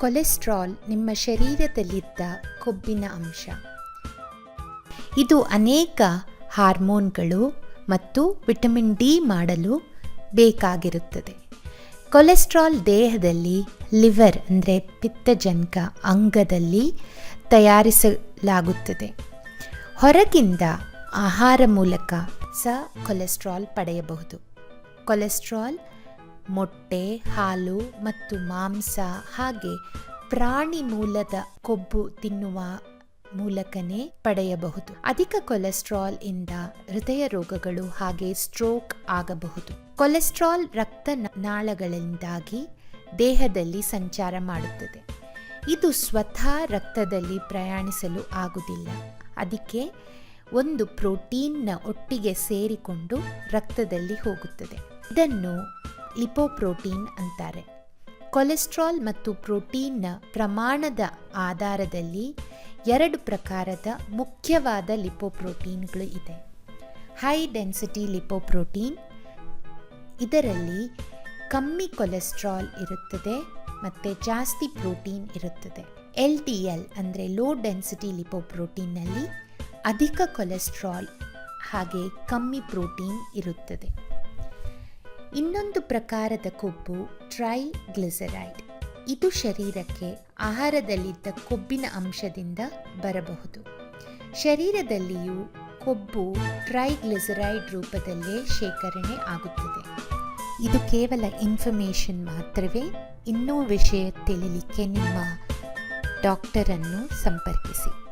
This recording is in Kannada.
ಕೊಲೆಸ್ಟ್ರಾಲ್ ನಿಮ್ಮ ಶರೀರದಲ್ಲಿದ್ದ ಕೊಬ್ಬಿನ ಅಂಶ. ಇದು ಅನೇಕ ಹಾರ್ಮೋನ್ಗಳು ಮತ್ತು ವಿಟಮಿನ್ ಡಿ ಮಾಡಲು ಬೇಕಾಗಿರುತ್ತದೆ. ಕೊಲೆಸ್ಟ್ರಾಲ್ ದೇಹದಲ್ಲಿ ಲಿವರ್ ಅಂದರೆ ಪಿತ್ತಜನಕ ಅಂಗದಲ್ಲಿ ತಯಾರಿಸಲಾಗುತ್ತದೆ. ಹೊರಗಿಂದ ಆಹಾರ ಮೂಲಕ ಸಹ ಕೊಲೆಸ್ಟ್ರಾಲ್ ಪಡೆಯಬಹುದು. ಕೊಲೆಸ್ಟ್ರಾಲ್ ಮೊಟ್ಟೆ, ಹಾಲು ಮತ್ತು ಮಾಂಸ ಹಾಗೆ ಪ್ರಾಣಿ ಮೂಲದ ಕೊಬ್ಬು ತಿನ್ನುವ ಮೂಲಕನೇ ಪಡೆಯಬಹುದು. ಅಧಿಕ ಕೊಲೆಸ್ಟ್ರಾಲ್ ಇಂದ ಹೃದಯ ರೋಗಗಳು ಹಾಗೆ ಸ್ಟ್ರೋಕ್ ಆಗಬಹುದು. ಕೊಲೆಸ್ಟ್ರಾಲ್ ರಕ್ತ ನಾಳಗಳಿಂದಾಗಿ ದೇಹದಲ್ಲಿ ಸಂಚಾರ ಮಾಡುತ್ತದೆ. ಇದು ಸ್ವತಃ ರಕ್ತದಲ್ಲಿ ಪ್ರಯಾಣಿಸಲು ಆಗುವುದಿಲ್ಲ. ಅದಕ್ಕೆ ಒಂದು ಪ್ರೋಟೀನ್ನ ಒಟ್ಟಿಗೆ ಸೇರಿಕೊಂಡು ರಕ್ತದಲ್ಲಿ ಹೋಗುತ್ತದೆ. ಇದನ್ನು ಲಿಪೋಪ್ರೋಟೀನ್ ಅಂತಾರೆ. ಕೊಲೆಸ್ಟ್ರಾಲ್ ಮತ್ತು ಪ್ರೋಟೀನ್ನ ಪ್ರಮಾಣದ ಆಧಾರದಲ್ಲಿ ಎರಡು ಪ್ರಕಾರದ ಮುಖ್ಯವಾದ ಲಿಪೋಪ್ರೋಟೀನ್ಗಳು ಇದೆ. ಹೈ ಡೆನ್ಸಿಟಿ ಲಿಪೋಪ್ರೋಟೀನ್ ಇದರಲ್ಲಿ ಕಮ್ಮಿ ಕೊಲೆಸ್ಟ್ರಾಲ್ ಇರುತ್ತದೆ ಮತ್ತು ಜಾಸ್ತಿ ಪ್ರೋಟೀನ್ ಇರುತ್ತದೆ. ಎಲ್ ಟಿ ಎಲ್ ಅಂದರೆ ಲೋ ಡೆನ್ಸಿಟಿ ಲಿಪೋಪ್ರೋಟೀನ್ನಲ್ಲಿ ಅಧಿಕ ಕೊಲೆಸ್ಟ್ರಾಲ್ ಹಾಗೆ ಕಮ್ಮಿ ಪ್ರೋಟೀನ್ ಇರುತ್ತದೆ. ಇನ್ನೊಂದು ಪ್ರಕಾರದ ಕೊಬ್ಬು ಟ್ರೈಗ್ಲಿಸರೈಡ್. ಇದು ಶರೀರಕ್ಕೆ ಆಹಾರದಲ್ಲಿದ್ದ ಕೊಬ್ಬಿನ ಅಂಶದಿಂದ ಬರಬಹುದು. ಶರೀರದಲ್ಲಿಯೂ ಕೊಬ್ಬು ಟ್ರೈಗ್ಲಿಸರೈಡ್ ರೂಪದಲ್ಲೇ ಶೇಖರಣೆ ಆಗುತ್ತದೆ. ಇದು ಕೇವಲ ಇನ್ಫಾರ್ಮೇಷನ್ ಮಾತ್ರವೇ, ಇನ್ನೂ ವಿಷಯ ತಿಳಿಲಿಕ್ಕೆ ನಿಮ್ಮ ಡಾಕ್ಟರನ್ನು ಸಂಪರ್ಕಿಸಿ.